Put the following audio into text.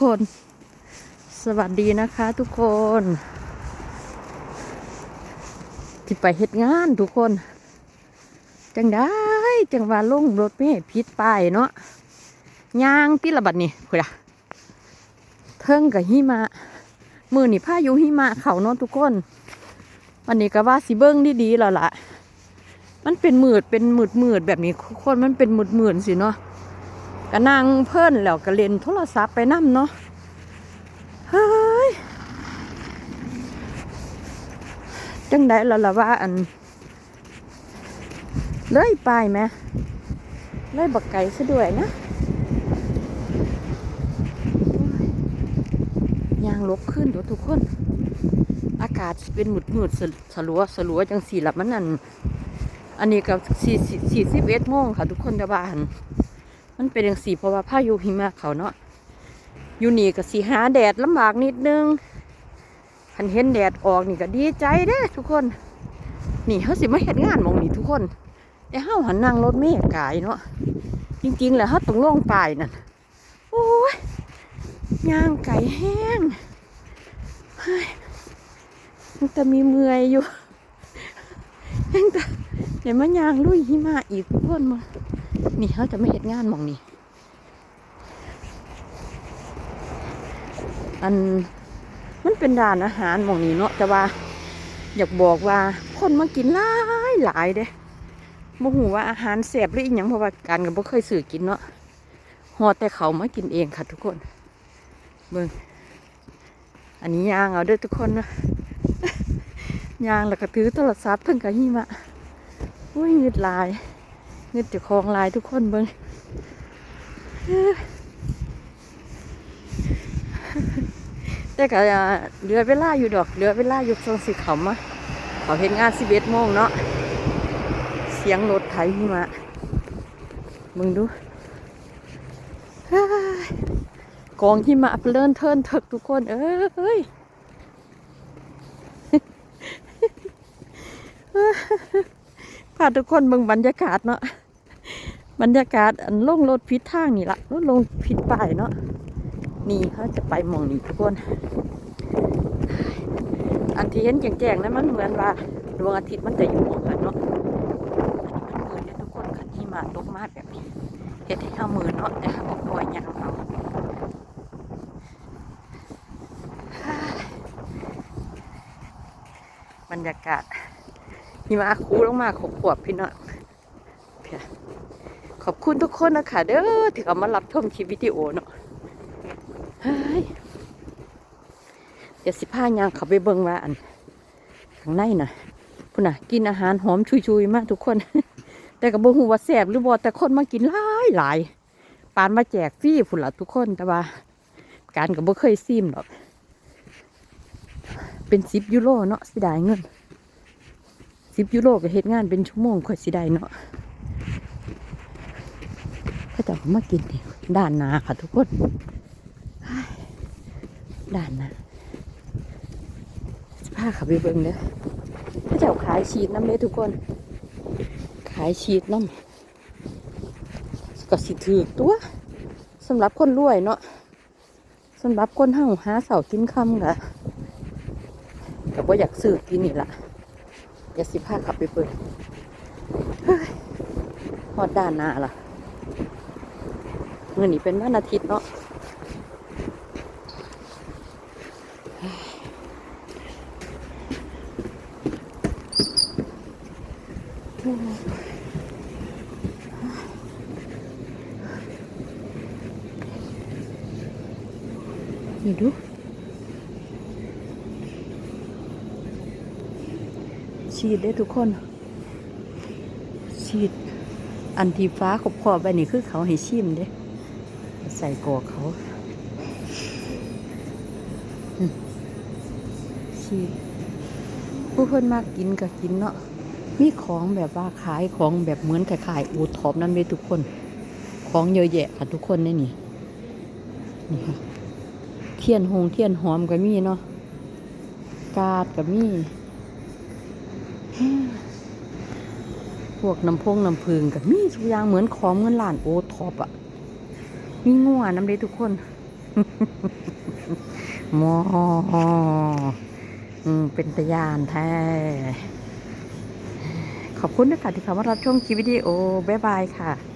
คน สวัสดีนะคะทุกคนที่ไปเฮ็ดงานทุกคน จังได้จังว่าลงรถไม่พิษป้ายเนาะยางที่ระบัดนี่คุยละเทิงกับหิมะ มือนี่พายุหิมะเขาเนาะทุกคน วันนี้ก็ว่าสิเบิ้งดีๆแล้วล่ะ มันเป็นมืดเป็นมืดมืดแบบนี้ทุกคนมันเป็นมืดมืดสิเนาะ ก็นั่งเพิ่นแล้วก็เล่นโทรศัพท์ไปนั่มเนาะเฮ้ยจังได้ล้วล่ะว่าอัน เลยไปไหมเลยบักไก่ซะด้วยนะยางลบขึ้นเดี๋ยวทุกคน อากาศเป็นหมุดหมุดสสลัวสลัวจังสี่หลับมันนั่นอันนี้กับสี่สี่สิบเอ็ดโมงค่ะทุกคนจะบ้าน มันเป็นอย่างสีเพราะว่าพายุหิมะเขาเนาะอยู่นี่ก็สีหาแดดลำบากนิดนึงคันเห็นแดดออกนี่ก็ดีใจเด้ทุกคน นี่เขาสิมาเห็นงานมองนี่ทุกคนแต่เฮาหันนั่งรถเมล์กายเนาะจริงๆแล้วเฮาต้องลงไปนั่นโอ้ยย่างไก่แห้งเฮ้ยมันจะมีเมื่อยอยู่ยังแต่ เดี๋ยวมันย่างลุยหิมะอีกทุกคนมานี่เขาจะไม่เห็นงานมองนี่อันมันเป็นร้านอาหารมองนี้เนาะแต่ว่า อยากบอกว่าคนมากินหลายหลายเด้บ่หูว่าอาหารแซ่บหรืออีหยังเพราะว่าการก็บ่เคยซื้อกินเนาะฮอแต่เขามากินเองค่ะทุกคน เบิ่งอันนี้ย่างเอาด้อทุกคนนะย่างแล้วก็ถือโทรศัพท์เพิ่งกะหิมะ อุ้ยเงืดลายเงืดจ้าของลายทุกคนเบิ่งแต่ก็เหลือเวลาอยู่ดอกเหลือเวลาอยู่ทรงสิเขามาเขาเห็นงาน11โมงเนาะเสียงรถไถหิมะมึงดูกองหิมะเปลื่อนเทินเถิกทุกคน เอ้ย พาทุกคนเบิ่งบรรยากาศเนาะบรรยากาศอันลงรถพิษทางนี่ละรถลงพิษป้ายเนาะนี่เขาจะไปมองนี่ทุกคน อันที่เห็นแจ้งๆนั้นมันเหมือนว่าดวงอาทิตย์มันจะอยู่หมองกันเนาะอันนี้มันมือนทุกคนคันที่มาตกมาแบบนี้เฮ็ดให้ข้ามือเนาะแต่ข้าบอกปล่อยยางเอาบรรยากาศ หิมาคูลงมาขบขวบพี่เนาะเพียขอบคุณทุกคนนะคะเด้อที่เขามารับชมคลิปวิดีโอเนาะเฮ้ยเดี๋ยวสิพายางเขาไปเบิ่งว่าอันข้างในน่ะพุ่นน่ะ กินอาหารหอมชุยๆมากทุกคน แต่ก็บ่ฮู้ว่าแซ่บหรือบ่แต่คนมากินหลายหลายปานมาแจกฟรีพุ่นละทุกคนแต่ว่า การก็บ่เคยซิมหรอกเป็น10ยูโรเนาะสิได้เงิน 10ยูโรก็เฮ็ดงานเป็นชั่วโมงค่อยสิได้เนาะเขาเจะมากินนี่ด้านนาค่ะทุกคนด้านนาสิพาขับไปเบิ่งเด้อพระเจ้าขายชีสน้ำเลยทุกคน ขายชีสน้ำก็สิถือตัวสำหรับคนรวยเนาะสำหรับคนห้างหาเสากินคำกะแต่ว่าอยากซื้อกินนี่ละ อย่าสิพาขับไปเปิดฮอดด้านหน้าล่ะเงินนี้เป็นวันอาทิตย์เนาะนี่ดู ฉีดได้ทุกคน ฉีด อันทีฟ้าขบขอบไปนี่คือเขาให้ชิมเด้ ใส่กอกเขาอืมฉีด ผู้คนมากกินก็กินเนาะ มีของแบบว่าขายของแบบเหมือนขายๆอูท็อปนั่นเลยทุกคน ของเยอะแยะค่ะทุกคนนี่นี่นี่ค่ะเทียนหงเทียนหอมก็มีเนาะกาดก็มี วกน้ำพงน้ำพึงกับมีทุกอย่างเหมือนของเหมือนร้านโอท็อปอะมีงัวน้ำเลยทุกคนมออืมเป็นตะยานแท้ ขอบคุณนะคะที่เข้ามารับชมคลิปวิดีโอ บ๊ายบายค่ะ